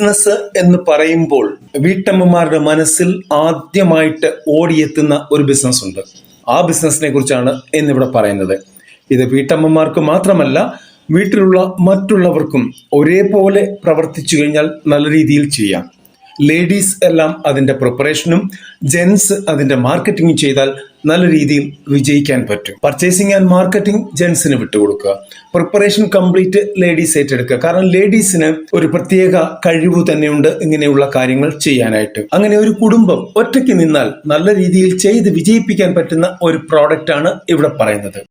Business എന്ന് പറയുമ്പോൾ വീട്ടമ്മമാരുടെ മനസ്സിൽ ആദ്യമായിട്ട് ഓടിയെത്തുന്ന ഒരു ബിസിനസ് ഉണ്ട്. ആ ബിസിനസിനെ കുറിച്ചാണ് ഇന്നിവിടെ പറയുന്നത്. ഇത് വീട്ടമ്മമാർക്ക് മാത്രമല്ല വീട്ടിലുള്ള മറ്റുള്ളവർക്കും ഒരേപോലെ പ്രവർത്തിച്ചു കഴിഞ്ഞാൽ നല്ല രീതിയിൽ ചെയ്യാം. ലേഡീസ് എല്ലാം അതിന്റെ പ്രിപ്പറേഷനും ജെൻസ് അതിന്റെ മാർക്കറ്റിംഗും ചെയ്താൽ നല്ല രീതിയിൽ വിജയിക്കാൻ പറ്റും. പർച്ചേസിംഗ് ആൻഡ് മാർക്കറ്റിംഗ് ജെൻസിന് വിട്ടുകൊടുക്കുക. പ്രിപ്പറേഷൻ കംപ്ലീറ്റ് ലേഡീസ് ഏറ്റെടുക്കുക. കാരണം ലേഡീസിന് ഒരു പ്രത്യേക കഴിവ് തന്നെയുണ്ട് ഇങ്ങനെയുള്ള കാര്യങ്ങൾ ചെയ്യാനായിട്ട്. അങ്ങനെ ഒരു കുടുംബം ഒറ്റയ്ക്ക് നിന്നാൽ നല്ല രീതിയിൽ ചെയ്ത് വിജയിപ്പിക്കാൻ പറ്റുന്ന ഒരു പ്രോഡക്റ്റ് ആണ് ഇവിടെ പറയുന്നത്.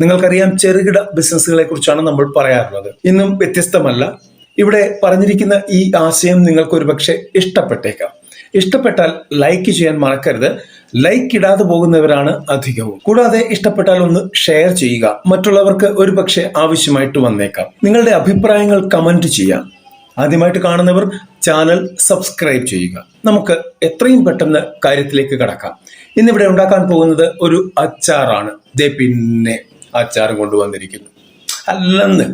നിങ്ങൾക്കറിയാം ചെറുകിട ബിസിനസ്സുകളെ കുറിച്ചാണ് നമ്മൾ പറയാറുള്ളത്. ഇന്നും വ്യത്യസ്തമല്ല. ഇവിടെ പറഞ്ഞിരിക്കുന്ന ഈ ആശയം നിങ്ങൾക്ക് ഒരുപക്ഷെ ഇഷ്ടപ്പെട്ടേക്കാം. ഇഷ്ടപ്പെട്ടാൽ ലൈക്ക് ചെയ്യാൻ മറക്കരുത്. ലൈക്ക് ഇടാതെ പോകുന്നവരാണ് അധികവും. കൂടാതെ ഇഷ്ടപ്പെട്ടാൽ ഒന്ന് ഷെയർ ചെയ്യുക. മറ്റുള്ളവർക്ക് ഒരുപക്ഷെ ആവശ്യമായിട്ട് വന്നേക്കാം. നിങ്ങളുടെ അഭിപ്രായങ്ങൾ കമന്റ് ചെയ്യാം. ആദ്യമായിട്ട് കാണുന്നവർ ചാനൽ സബ്സ്ക്രൈബ് ചെയ്യുക. നമുക്ക് എത്രയും പെട്ടെന്ന് കാര്യത്തിലേക്ക് കടക്കാം. ഇന്നിവിടെ ഉണ്ടാക്കാൻ പോകുന്നത് ഒരു അച്ചാറാണ്. ദേ പിന്നെ. അച്ചാറും കൊണ്ടുവന്നിരിക്കുന്നു. അല്ലെന്ന്.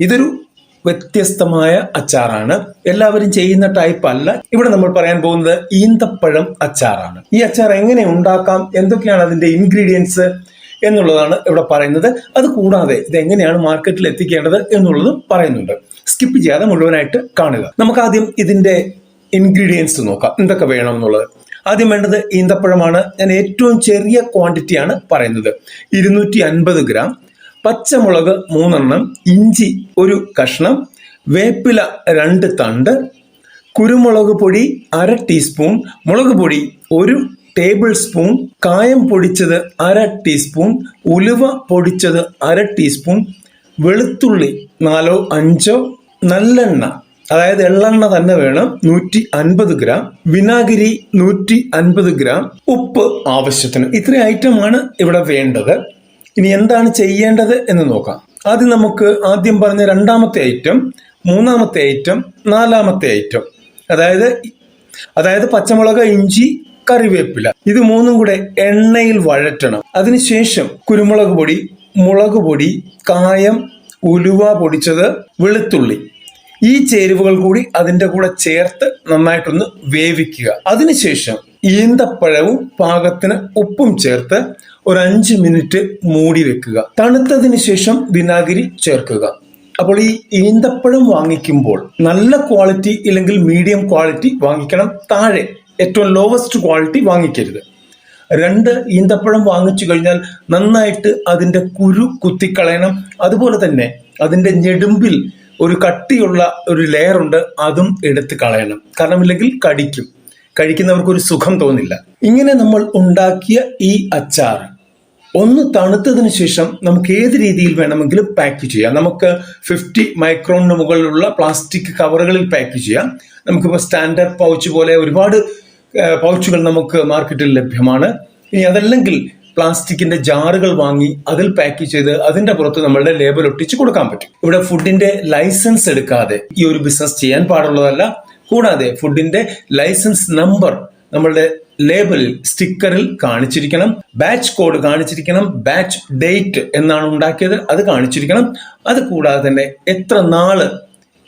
ഇതൊരു വ്യത്യസ്തമായ അച്ചാറാണ്. എല്ലാവരും ചെയ്യുന്ന ടൈപ്പ് അല്ല. ഇവിടെ നമ്മൾ പറയാൻ പോകുന്നത് ഈന്തപ്പഴം അച്ചാറാണ്. ഈ അച്ചാർ എങ്ങനെ ഉണ്ടാക്കാം? എന്തൊക്കെയാണ് അതിന്റെ ഇൻഗ്രീഡിയൻസ് എന്നുള്ളതാണ് ഇവിടെ പറയുന്നത്. അത് കൂടാതെ ഇത് എങ്ങനെയാണ് മാർക്കറ്റിൽ എത്തിക്കേണ്ടത് എന്നുള്ളതും പറയുന്നുണ്ട്. സ്കിപ്പ് ചെയ്യാതെ മുഴുവനായിട്ട് കാണുക. നമുക്ക് ആദ്യം ഇതിന്റെ ഇൻഗ്രീഡിയൻസ് നോക്കാം. എന്തൊക്കെ വേണം എന്നുള്ളത്? ആദ്യം വേണ്ടത് ഈന്തപ്പഴമാണ്. ഞാൻ ഏറ്റവും ചെറിയ ക്വാണ്ടിറ്റിയാണ് പറയുന്നത്. ഇരുന്നൂറ്റി അൻപത് ഗ്രാം. പച്ചമുളക് മൂന്നെണ്ണം. ഇഞ്ചി ഒരു കഷ്ണം. വേപ്പില രണ്ട് തണ്ട്. കുരുമുളക് പൊടി അര ടീസ്പൂൺ മുളക് പൊടി ഒരു ടേബിൾ സ്പൂൺ കായം പൊടിച്ചത് അര ടീസ്പൂൺ ഉലുവ പൊടിച്ചത് അര ടീസ്പൂൺ വെളുത്തുള്ളി നാലോ അഞ്ചോ. നല്ലെണ്ണ. അതായത് എള്ളെണ്ണ തന്നെ വേണം. നൂറ്റി അൻപത് ഗ്രാം. വിനാഗിരി നൂറ്റി അൻപത് ഗ്രാം. ഉപ്പ് ആവശ്യത്തിന്. ഇത്രയും ഐറ്റമാണ് ഇവിടെ വേണ്ടത്. ഇനി എന്താണ് ചെയ്യേണ്ടത് എന്ന് നോക്കാം. ആദ്യം നമുക്ക് ആദ്യം പറഞ്ഞ രണ്ടാമത്തെ ഐറ്റം മൂന്നാമത്തെ ഐറ്റം നാലാമത്തെ ഐറ്റം അതായത് അതായത് പച്ചമുളക് ഇഞ്ചി കറിവേപ്പില. ഇത് മൂന്നും കൂടെ എണ്ണയിൽ വഴറ്റണം. അതിനുശേഷം കുരുമുളക് പൊടി മുളക് പൊടി കായം ഉലുവ പൊടിച്ചത് വെളുത്തുള്ളി. ഈ ചേരുവകൾ കൂടി അതിന്റെ കൂടെ ചേർത്ത് നന്നായിട്ടൊന്ന് വേവിക്കുക. അതിനുശേഷം ഈന്തപ്പഴവും പാകത്തിന് ഉപ്പും ചേർത്ത് ഒരു അഞ്ച് മിനിറ്റ് മൂടി വെക്കുക. തണുത്തതിന് ശേഷം വിനാഗിരി ചേർക്കുക. അപ്പോൾ ഈ ഈന്തപ്പഴം വാങ്ങിക്കുമ്പോൾ നല്ല ക്വാളിറ്റി ഇല്ലെങ്കിൽ മീഡിയം ക്വാളിറ്റി വാങ്ങിക്കണം താഴെ ഏറ്റവും ലോവസ്റ്റ് ക്വാളിറ്റി വാങ്ങിക്കരുത്. രണ്ട് ഈന്തപ്പഴം വാങ്ങിച്ചു കഴിഞ്ഞാൽ നന്നായിട്ട് അതിന്റെ കുരു കുത്തിക്കളയണം. അതുപോലെ തന്നെ അതിന്റെ ഞെടുമ്പിൽ ഒരു കട്ടിയുള്ള ഒരു ലെയർ ഉണ്ട് അതും എടുത്ത് കളയണം. കാരണം ഇല്ലെങ്കിൽ കടിക്കും. കഴിക്കുന്നവർക്ക് ഒരു സുഖം തോന്നില്ല. ഇങ്ങനെ നമ്മൾ ഉണ്ടാക്കിയ ഈ അച്ചാർ ഒന്ന് തണുത്തതിന് ശേഷം നമുക്ക് ഏത് രീതിയിൽ വേണമെങ്കിലും പാക്ക് ചെയ്യാം. നമുക്ക് ഫിഫ്റ്റി മൈക്രോണിന് മുകളിലുള്ള പ്ലാസ്റ്റിക് കവറുകളിൽ പാക്ക് ചെയ്യാം. നമുക്കിപ്പോൾ സ്റ്റാൻഡേർഡ് പൗച്ച് പോലെ ഒരുപാട് പൗച്ചുകൾ നമുക്ക് മാർക്കറ്റിൽ ലഭ്യമാണ്. ഇനി അതല്ലെങ്കിൽ പ്ലാസ്റ്റിക്കിന്റെ ജാറുകൾ വാങ്ങി അതിൽ പാക്ക് ചെയ്ത് അതിന്റെ പുറത്ത് നമ്മളുടെ ലേബൽ ഒട്ടിച്ച് കൊടുക്കാൻ പറ്റും. ഇവിടെ ഫുഡിന്റെ ലൈസൻസ് എടുക്കാതെ ഈ ഒരു ബിസിനസ് ചെയ്യാൻ പാടുള്ളതല്ല. കൂടാതെ ഫുഡിന്റെ ലൈസൻസ് നമ്പർ നമ്മളുടെ ലേബലിൽ സ്റ്റിക്കറിൽ കാണിച്ചിരിക്കണം. ബാച്ച് കോഡ് കാണിച്ചിരിക്കണം. ബാച്ച് ഡേറ്റ് എന്നാണ് ഉണ്ടാക്കിയത്. അത് കാണിച്ചിരിക്കണം. അത് കൂടാതെ തന്നെ എത്ര നാൾ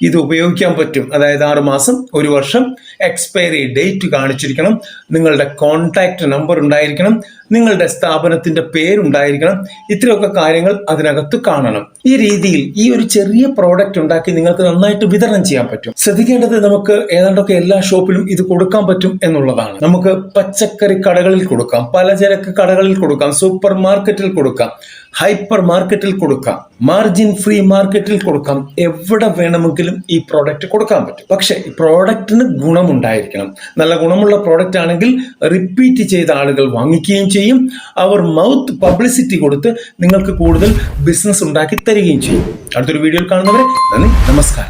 ഇത് ഉപയോഗിക്കാൻ പറ്റും. അതായത് ആറ് മാസം ഒരു വർഷം എക്സ്പയറി ഡേറ്റ് കാണിച്ചിരിക്കണം. നിങ്ങളുടെ കോൺടാക്ട് നമ്പർ ഉണ്ടായിരിക്കണം. നിങ്ങളുടെ സ്ഥാപനത്തിന്റെ പേരുണ്ടായിരിക്കണം. ഇത്രയൊക്കെ കാര്യങ്ങൾ അതിനകത്ത് കാണണം. ഈ രീതിയിൽ ഈ ഒരു ചെറിയ പ്രോഡക്റ്റ് ഉണ്ടാക്കി നിങ്ങൾക്ക് നന്നായിട്ട് വിതരണം ചെയ്യാൻ പറ്റും. ശ്രദ്ധിക്കേണ്ടത് നമുക്ക് ഏതാണ്ടൊക്കെ എല്ലാ ഷോപ്പിലും ഇത് കൊടുക്കാൻ പറ്റും എന്നുള്ളതാണ്. നമുക്ക് പച്ചക്കറി കടകളിൽ കൊടുക്കാം. പലചരക്ക് കടകളിൽ കൊടുക്കാം. സൂപ്പർ മാർക്കറ്റിൽ കൊടുക്കാം. ഹൈപ്പർ മാർക്കറ്റിൽ കൊടുക്കാം. മാർജിൻ ഫ്രീ മാർക്കറ്റിൽ കൊടുക്കാം. എവിടെ വേണമെങ്കിലും ഈ പ്രോഡക്റ്റ് കൊടുക്കാൻ പറ്റും. പക്ഷേ ഈ പ്രോഡക്റ്റിന് ഗുണമുണ്ടായിരിക്കണം. നല്ല ഗുണമുള്ള പ്രോഡക്റ്റ് ആണെങ്കിൽ റിപ്പീറ്റ് ചെയ്ത ആളുകൾ വാങ്ങിക്കുകയും ചെയ്യും. അവർ മൗത്ത് പബ്ലിസിറ്റി കൊടുത്ത് നിങ്ങൾക്ക് കൂടുതൽ ബിസിനസ് ഉണ്ടാക്കി തരികയും ചെയ്യും. അടുത്തൊരു വീഡിയോയിൽ കാണുന്നവരെ നന്ദി നമസ്കാരം.